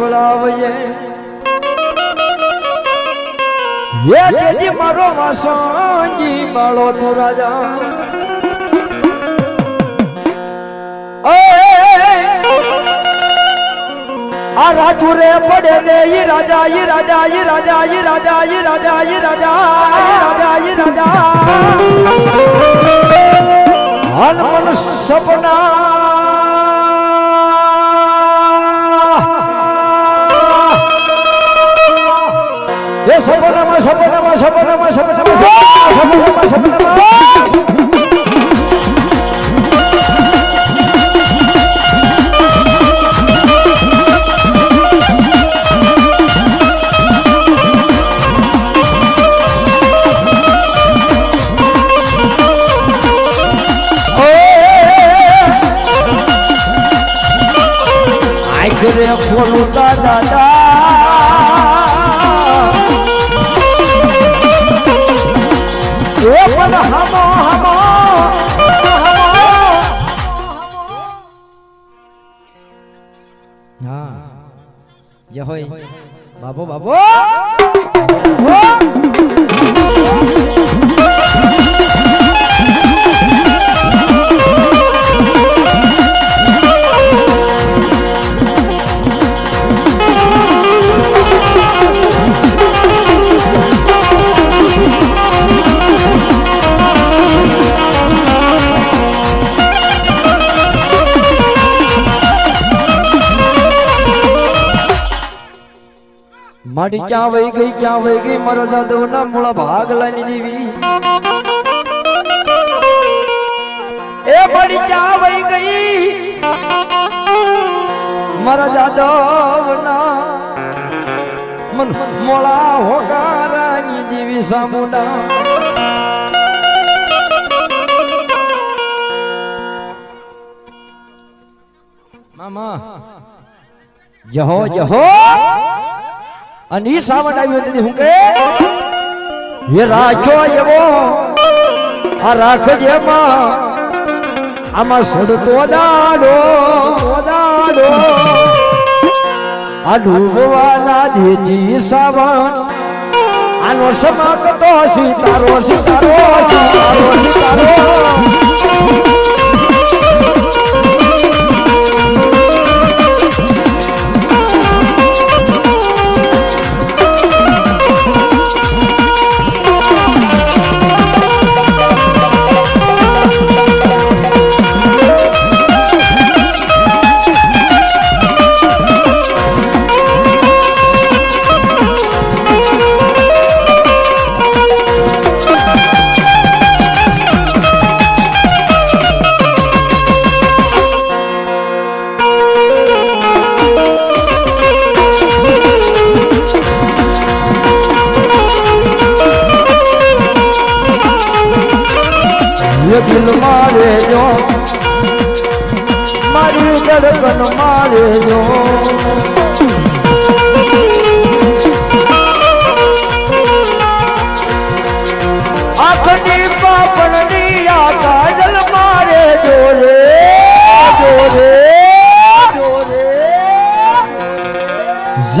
बुलावे तो राजा। आराधुरे पढ़े दे राजा राजा ये राजा ये राजा ये राजा ये राजा ये राजा ये राजा। हनुमान सपना સર્વનામા સર્વનામા સર્વનામા સર્વનામા સર્વનામા ક્યાં વહી ગઈ, ક્યાં વહી ગઈ મારા જાદવ ના મૂળા ભાગ લાની દેવી. એ પડી ક્યાં વહી ગઈ? મારા જાદવ ના મન મોળા હોકારાની દેવી સામુડા. મામા, જહો જહો. અને એ સાવન આવ્યો તેથી હું કે એ રાખ્યો એવો, આ રાખજે માં આમાં સડતો દાડો દાડો. આ ડૂબવાના દેજી સાવન, આનો સમાકતો સીતારો સીતારો સીતારો સીતારો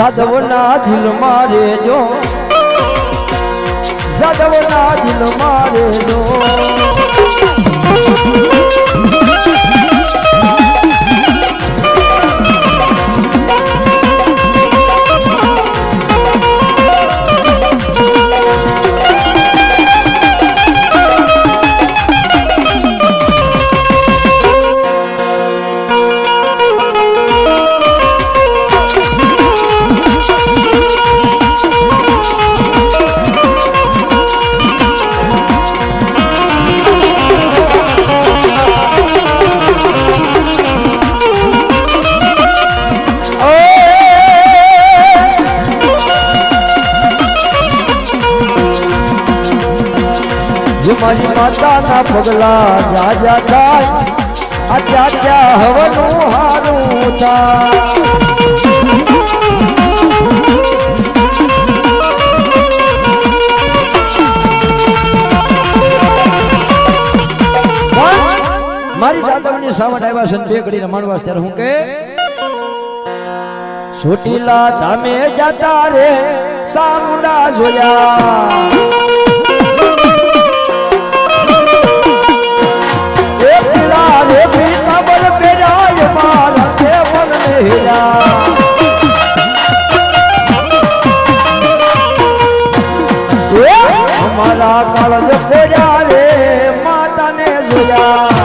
જાદવના દિલ મારે જો. જાદવના દિલ મારે જો. જે મારી માતાના પગલા રાજા થાય, આ ત્યાં ત્યાં હારું થાય. મારી દાદાની સાવટ આવ્યા છે બે ઘડી રમાડવા ત્યારે હું કે, સુટીલા ધામે જતા રે, સામુડા જોયા. રે પીતાંબર પહેરાય મારા અમારા કાળજ ફેર્યા રે માતાને જોયા.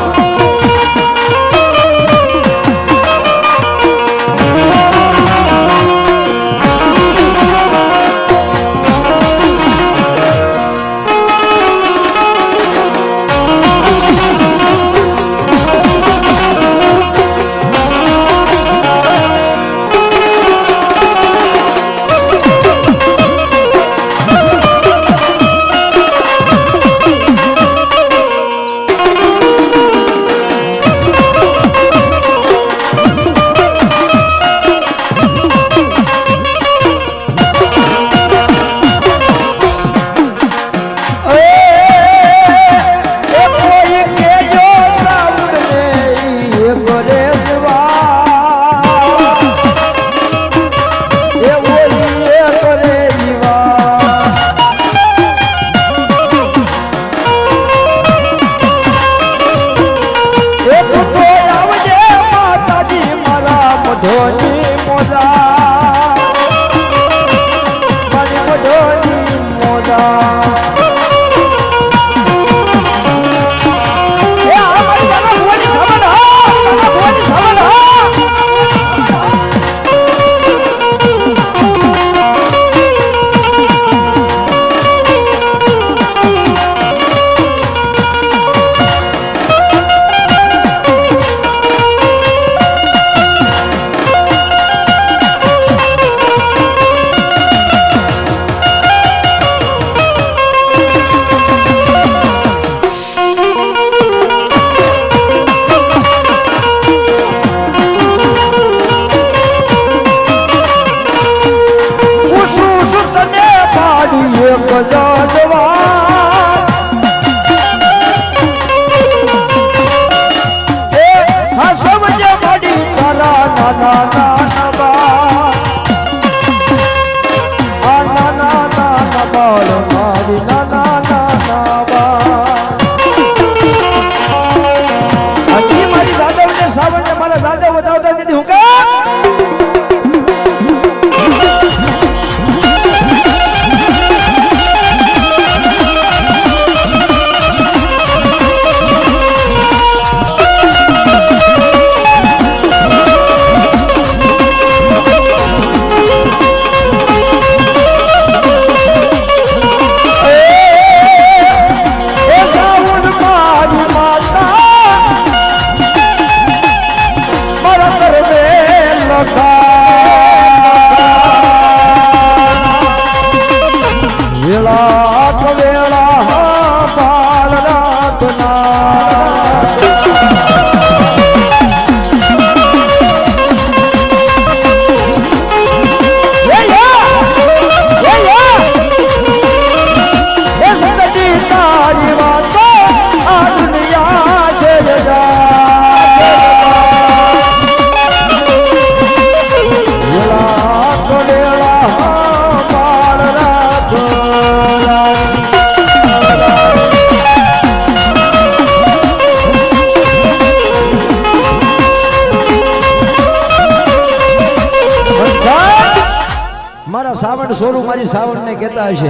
સાવણ હશે?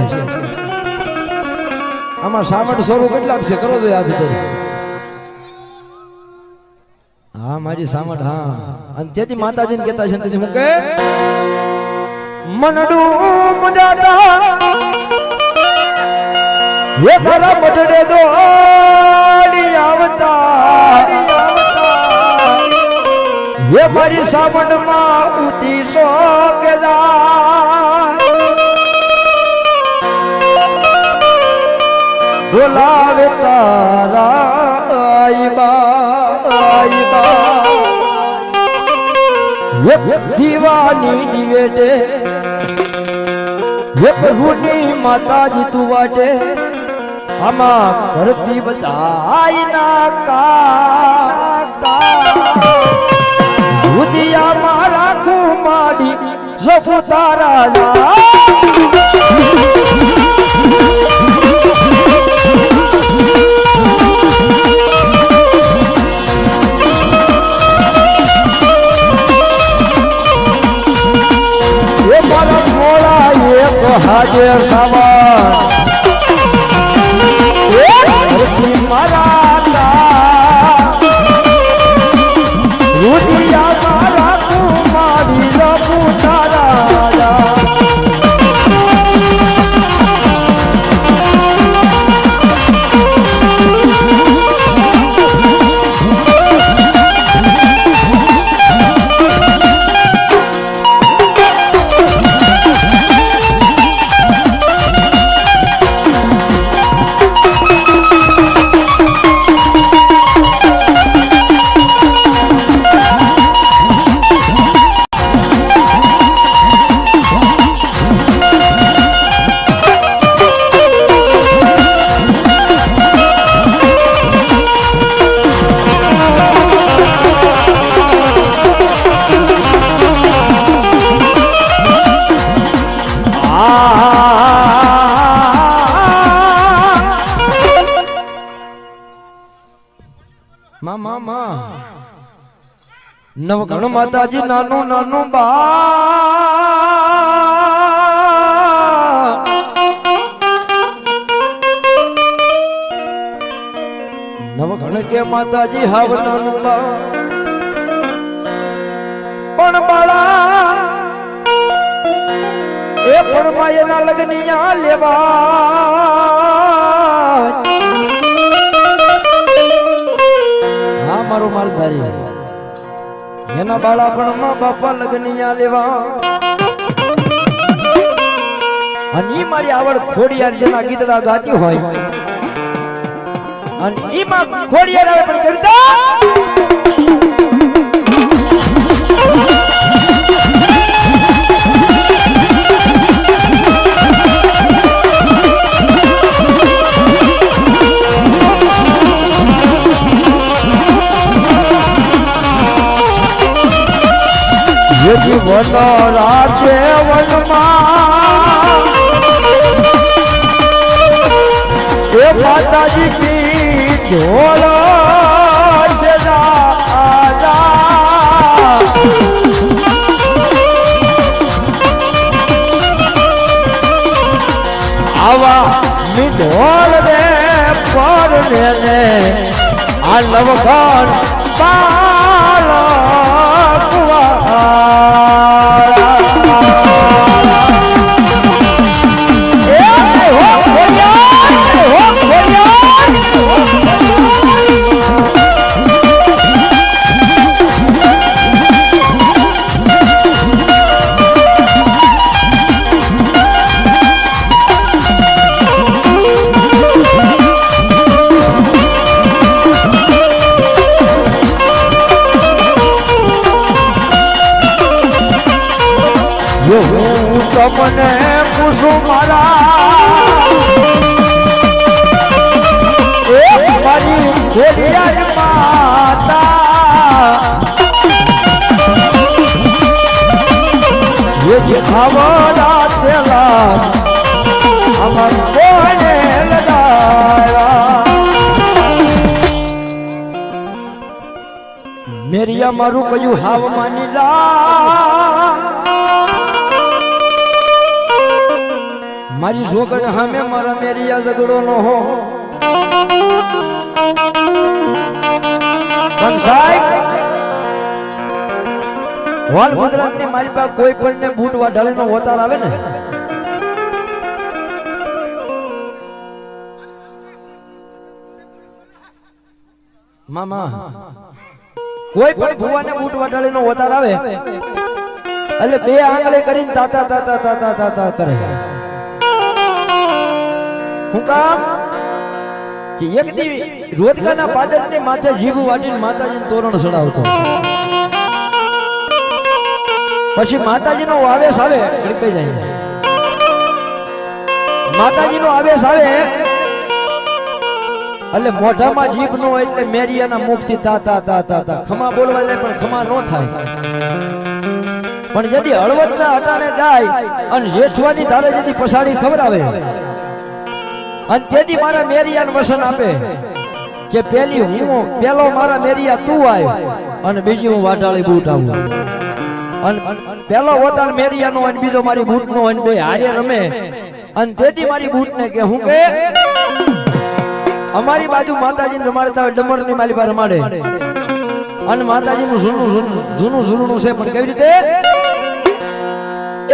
આમાં સાવણ સ્વરૂપ કેટલાક છે કરો તો યાદ કરી. હા મારી સાવણ હા. અને તેથી માતાજીને કહેતા છે તેથી હું કે, મનડું મજાતા એ તારા મઢડે દોડી આવતા એ મારી સાવણમાં ઉતી સોગદા બોલાવે તારા આઈબા દીવાની દિવેટે એક રૂની માતાજી તું વાટે આમાં કરતી બધાય ના કા કા ઉદિયામાં રાખું માડી સપુતા તારા એક હાજર નવગણ માતાજી, નાનું નાનું બા. નવઘણ કે માતાજી, હાવ નાનું બા. પણ બાળા, એ પણ માયના લગ્નિયા લેવા. હા, મારો માલધારી. એના બાળા પણ માં બાપા લગ્નિયા લેવા. અને ઈ મારી આવડ ખોડિયાર જેના ગીતડા ગાતી હોય. અને ઈ માં ખોડિયાર આવે પણ કરતા વન રાજે વનમાં. એ માતાજી કી ઢોલ આવા ઢોલ રે પર ને બાલ ખાવડા પેલા અમાર કોને મેરિયા મારું કયું હાવ માની જા મારી છોકરી સામે મારા મેરિયા ઝઘડો નો હો. પણ સાહેબ વાલ ગુજરાતની માલિપા કોઈ પણ ને બૂટ વાઢાળીનો હોતાર આવે ને? મામા, કોઈ પણ ભુવાને બૂટ વાઢાળીનો હોતાર આવે? એટલે બે આંગળે કરીને તાતા તાતા તાતા તાતા કરે. હું કામ? કે એક દી રોજગાના પાદરની માથે જીભ વાટીને માતાજીને તોરણ ચડાવતો પછી માતાજીનો આવેશ આવે ગણકાઈ જાય. માતાજીનો આવેશ આવે. એટલે મોઢામાં જીભ નો હોય એટલે મેરિયાના મુખથી તા તા તા તા તા. ખમા બોલવા જાય પણ ખમા નો થાય. પણ જદી હળવદના અટાણે જાય અને જેઠવાની ધારે જદી પસાડી ખવડાવે. અને તેથી મારા મેરિયાને વસન આપે કે પેલી હું, પેલો મારા મેરિયા તું આવ અને બીજી હું વાટાળી બૂટ આવું. પેલો વતન મેરિયાનો અને બીજો મારી બૂટનો અને બે હારે રમે. અને તેથી મારી બૂટને કે હું કે, અમારી બાજુ માતાજીને રમાડતા હોય, ડમરની માલી પાસે રમાડે. અને માતાજીનું જૂનું જૂનું જૂનું જૂનું છે, પણ કેવી રીતે?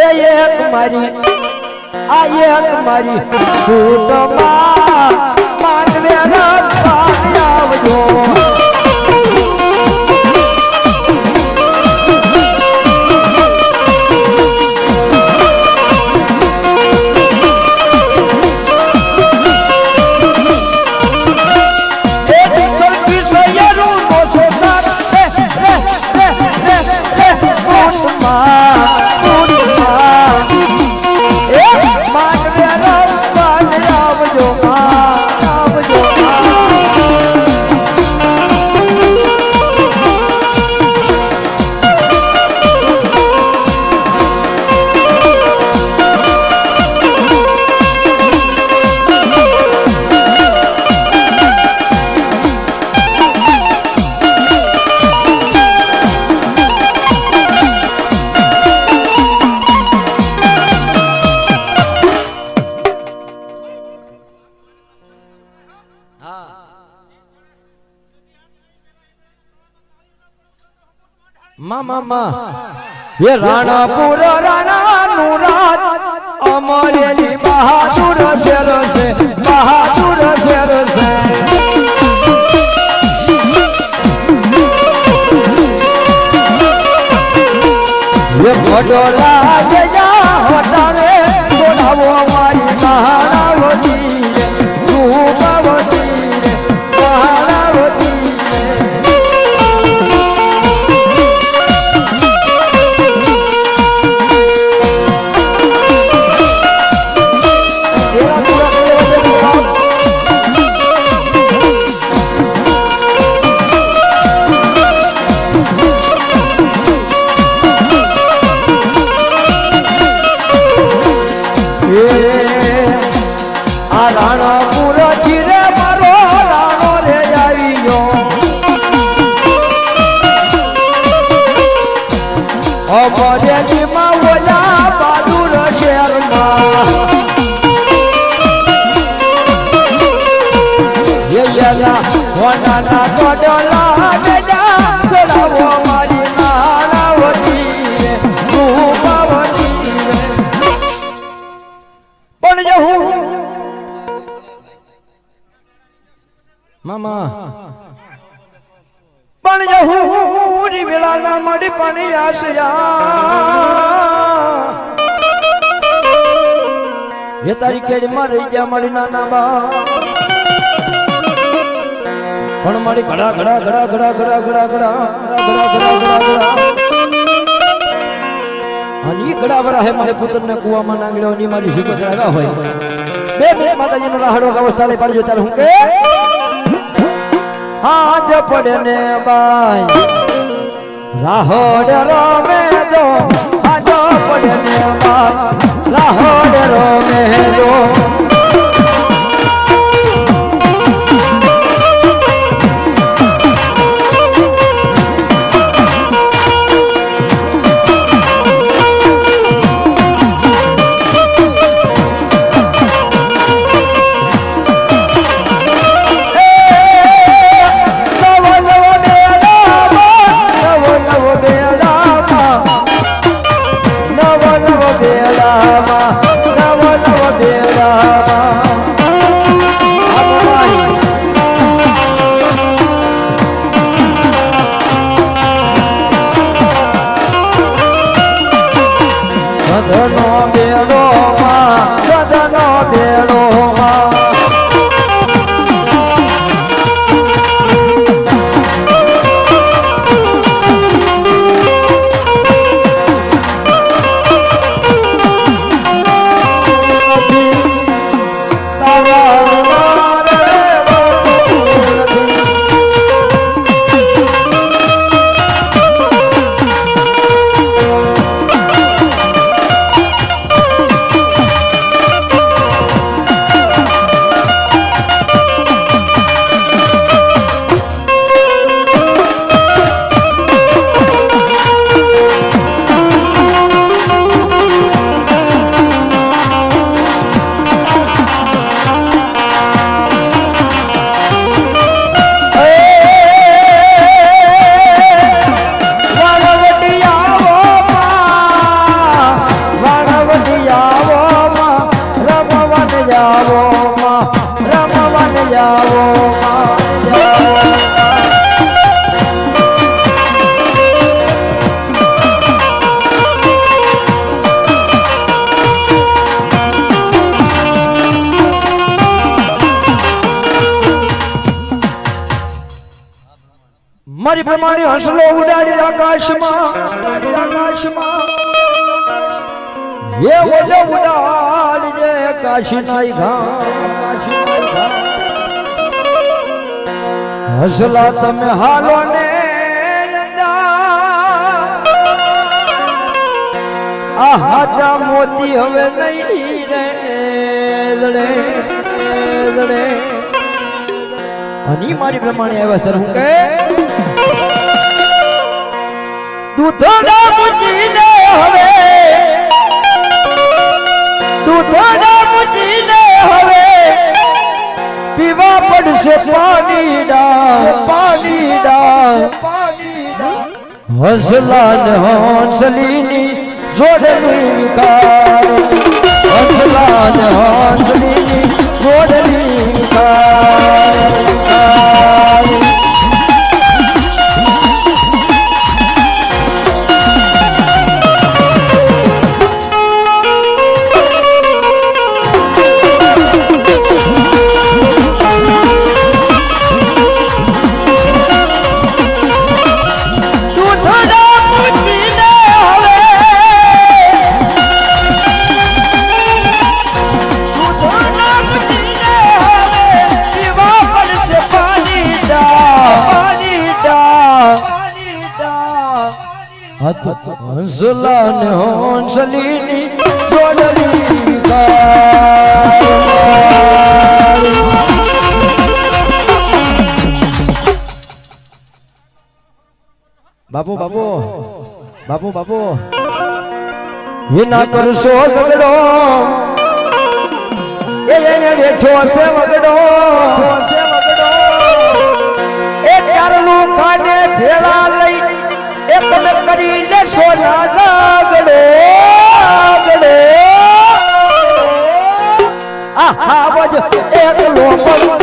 એ એક મારી, આ એક મારી બૂટમાં માનવે રાખવા આવજો મામા માં એ રાણાપુર રાણા નું રાજ અમરેલી બહાદુર શેર છે. બહાદુર મારી નાના બા પણ મારી ઘડા ઘડા ઘડા ઘડા ઘડા ઘડા ઘડા ઘડા ઘડા ઘડા ઘડા અને ઘડા વરા હે મારે પુત્રને કુવામાં નાંગળ્યો ની મારી સુગત આવ્યા હોય બે મિનિટ માતાજીનો રાહડો અવસ્થા લઈ પાડજો ત્યારે હું કે હાજ પડે ને બાય રાહોડ રમે દો હાજ પડે ને બાય રાહોડ રમે દો Woo! પ્રમાણે હસલો ઉડાડી આકાશમાં. આકાશમાં. એ ઓલે ઉડાડજે કાશીના ઘામ હસલા તમે હાલો ને આ હાજા મોતી હવે નહીં રે લડે દડે અને મારી પ્રમાણે આવ્યા સર હું કહે? દૂધડા મૂકીને હવે. દૂધડા મૂકીને હવે. પીવા પડશે પાણી ડા પાણી ડા હંસલા ને હંસલીની જોડલી કાર. હંસલા ને હંસલીની જોડલી કાર. બાપુ. વિના કરશો ઝઘડો એને બેઠો છે વગડો. એ ચારનું કાને ભેળા લઈ એ તમે કરી લેશો ના ઝઘડો ઝઘડો આહા, વજ એક પણ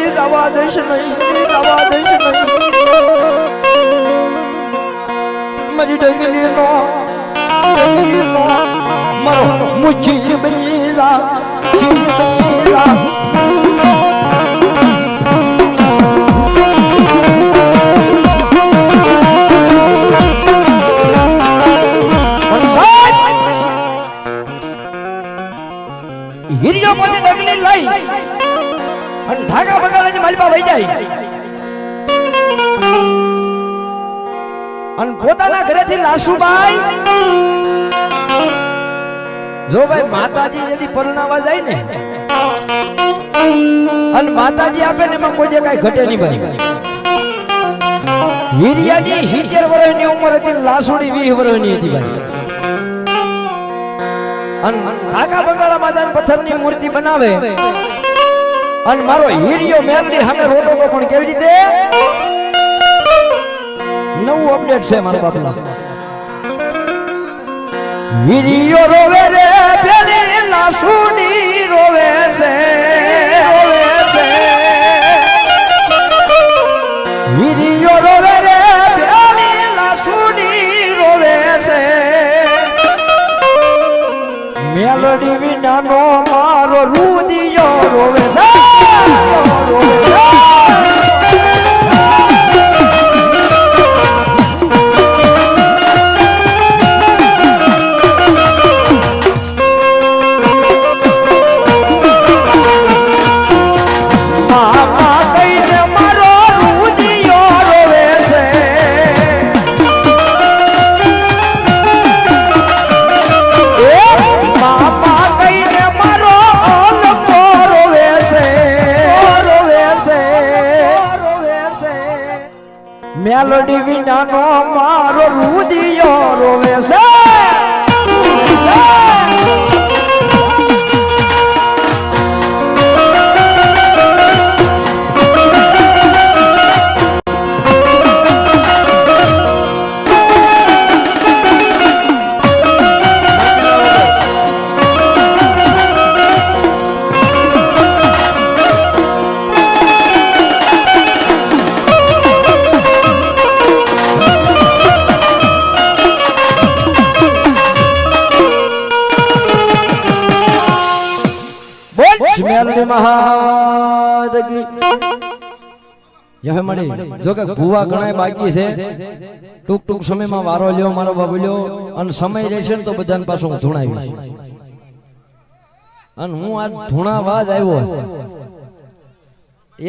મેલડી દવા દેશ નહીં દવા દેશ નહીં મારી ડગલી નો ડગલી નો મારો મુઠ્ઠી બની જા ચીજ પરણાવા ને અને માતાજી આપે ને એમાં કોઈ કાંઈ ઘટે નહીં ભાઈ. વીર્યાની સિત્તેર વર્ષની ઉંમર હતી લાસુડી વીસ વર્ષની હતી ભાઈ. અને કાકા બંગાળા માતાના પથ્થરની મૂર્તિ બનાવે. અને મારો હીરિયો મેલડી સામે રોટો તો પણ કેવી રીતે? નવું અપડેટ છે મારા બાપલા હીરિયો રોવે રે, પેલી લાસુડી છે રોવે છે. વીરીઓ રોવે રે પ્યાલી લાસુડી રોવે છે. મારો રૂદિયો રોવે રોવે વિનાનો મારો રુદિયો રોવે છે. મળી. જો કે ઘણા બાકી છે. ટૂંક ટૂંક સમયમાં વારો લ્યો મારો બાબુ લ્યો અને સમય રહેશે ને તો બધાને પાછું હું ધૂણાવીશ અને હું આ ધૂણાવાજ આવ્યો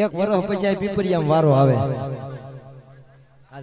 એક વર્ષ પછી પીપરિયામાં વારો આવે. આ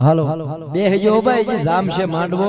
આવો. હાલો બે હજો ભાઈ જામશે માંડવો